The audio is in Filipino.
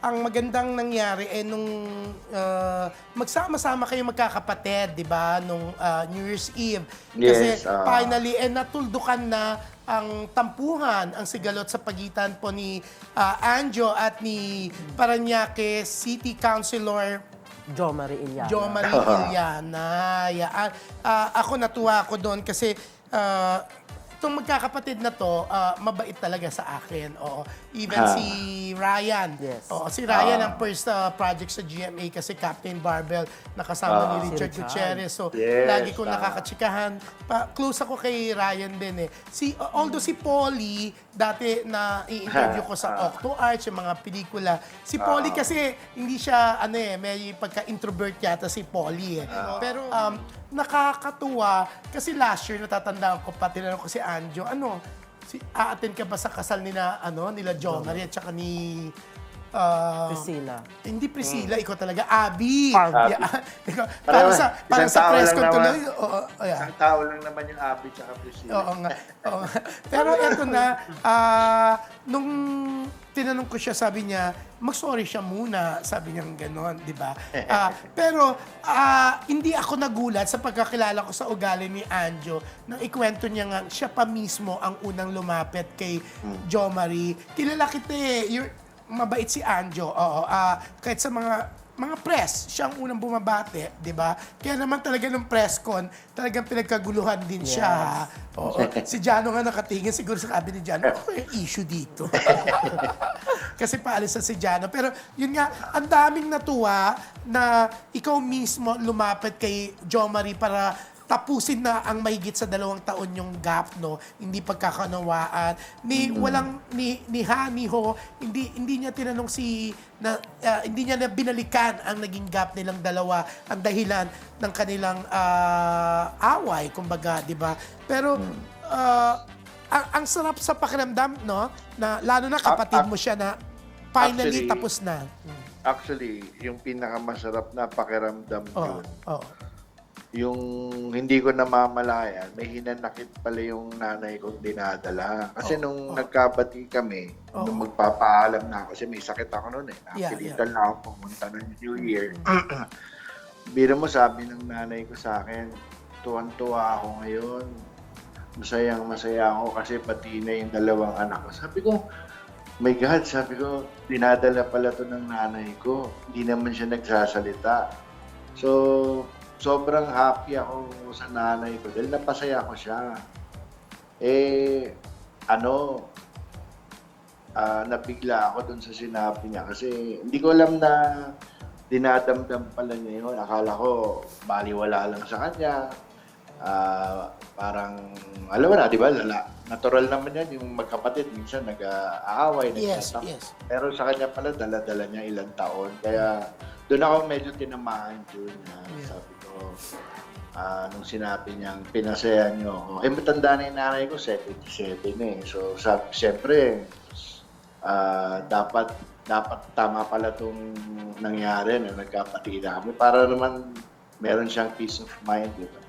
ang magandang nangyari eh nung ah, magsama-sama kayo magkakapatid, di ba, nung ah, New Year's Eve. Kasi Yes, ah. finally, eh natuldukan na ang tampuhan, ang sigalot sa pagitan po ni ah, Anjo at ni Paranaque City Councilor Jo Marie Iliana. Jo Marie Iliana. Yaan. Ah, ako natuwa ako doon kasi ah, itong magkakapatid na to, ah, mabait talaga sa akin. Oo. Even Ah. si Ryan. Yes. Oo, si Ryan ang first ah, project sa GMA kasi Captain Barbell nakasama Ah. ni Richard Si Richard. Gutierrez. So, Yes, lagi ko tama. nakakatsikahan. Pa, close ako kay Ryan din eh. Si, although si Polly, dati na i-interview ko sa Ah. Octo Arts, yung mga pelikula. Si Polly kasi hindi siya, ano eh, may pagka-introvert yata si Polly eh. Pero um, nakakatuwa kasi last year natatandaan ko pa, tinanong ko si Anjo, ano, si, a-attend ka ba sa kasal nila, ano, nila John Marie at saka ni ah, Priscilla. hindi Priscilla, ikaw talaga. Abby. Abby. Yeah. Ikaw, parang sa, parang isang sa tao press lang con naman. tuloy. Oo, oh, yeah. Ang tao lang naman yung Abby tsaka Priscilla. Oo nga. Oo nga. Pero eto na, ah, nung tinanong ko siya, sabi niya, mag-sorry siya muna. Sabi niya gano'n, di ba? Ah, pero ah, hindi ako nagulat sa pagkakilala ko sa ugali ni Anjo nang ikwento niya nga, siya pa mismo ang unang lumapit kay Jo Marie. Kilala kita eh. You're, mabait si Anjo. Oo. Ah, kahit sa mga mga press, siya ang unang bumabate, di ba? Kaya naman talaga nung press con, talagang pinagkaguluhan din siya. Oo. si Jano nga nakatingin, siguro sa sabi ni Jano, ano yung issue dito? Kasi paalis na si Jano. Pero yun nga, ang daming natuwa na ikaw mismo lumapit kay Jo Marie para tapusin na ang mahigit sa dalawang taon yung gap, no? Hindi pagkakanawaan. Ni, walang, ni, ni Ha, ni Ho, hindi, hindi niya tinanong si, na, ah, hindi niya na binalikan ang naging gap nilang dalawa, ang dahilan ng kanilang ah, away, kumbaga, di ba? Pero, ah, ang, ang sarap sa pakiramdam, no? Na, lalo na kapatid mo siya na finally actually, tapos na. Actually, yung pinakamasarap na pakiramdam Oo, yun, oo. Yung hindi ko namamalayan, may hinanakit pala yung nanay kong dinadala. Kasi Oo, nung oo. nagkabati kami, Oo. nung magpapaalam na ako, kasi may sakit ako noon eh. Yeah, Napilitan na ako pumunta ng New Year. Bira mo, sabi ng nanay ko sa akin, tuwan-tuwa ako ngayon. Masayang masaya ako kasi pati na yung dalawang anak ko. Sabi ko, my God, sabi ko, dinadala pala to ng nanay ko. Hindi naman siya nagsasalita. So, sobrang happy ako sa nanay ko dahil napasaya ko siya. Eh, ano, ah, nabigla ako dun sa sinabi niya kasi hindi ko alam na dinadamdam pala niya yun. Akala ko baliwala lang sa kanya. Ah, parang, alam mo na, di ba, lala, natural naman yan, yung magkapatid, minsan nag-aaway, Yes, nagtatam- yes. Pero sa kanya pala, dala-dala niya ilang taon. Kaya doon ako medyo tinamaan yun. na Sabi ko, ah, nung sinabi niyang pinasaya niyo ako. Eh, matanda na yung nanay ko, 77 eh. So, sabi, siyempre, ah, dapat dapat tama pala itong nangyari na nagkapatid kami para naman meron siyang peace of mind. Diba?